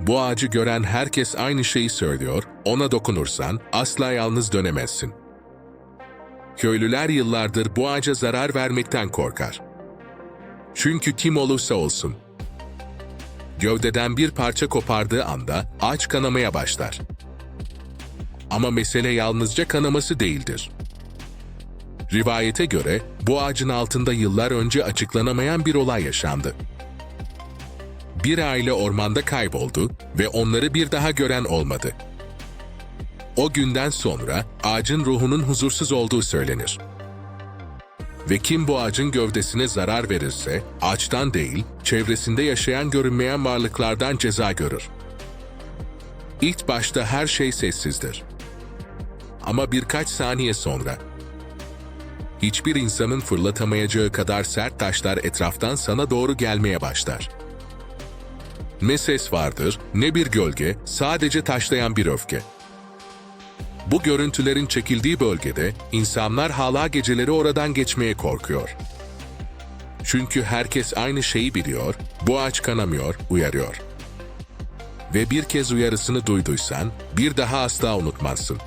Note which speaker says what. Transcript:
Speaker 1: Bu ağacı gören herkes aynı şeyi söylüyor, ona dokunursan asla yalnız dönemezsin. Köylüler yıllardır bu ağaca zarar vermekten korkar. Çünkü kim olursa olsun, gövdeden bir parça kopardığı anda ağaç kanamaya başlar. Ama mesele yalnızca kanaması değildir. Rivayete göre bu ağacın altında yıllar önce açıklanamayan bir olay yaşandı. Bir aile ormanda kayboldu ve onları bir daha gören olmadı. O günden sonra ağacın ruhunun huzursuz olduğu söylenir. Ve kim bu ağacın gövdesine zarar verirse, ağaçtan değil, çevresinde yaşayan görünmeyen varlıklardan ceza görür. İlk başta her şey sessizdir. Ama birkaç saniye sonra, hiçbir insanın fırlatamayacağı kadar sert taşlar etraftan sana doğru gelmeye başlar. Ne ses vardır, ne bir gölge, sadece taşlayan bir öfke. Bu görüntülerin çekildiği bölgede insanlar hala geceleri oradan geçmeye korkuyor. Çünkü herkes aynı şeyi biliyor, bu ağaç kanamıyor, uyarıyor. Ve bir kez uyarısını duyduysan bir daha asla unutmazsın.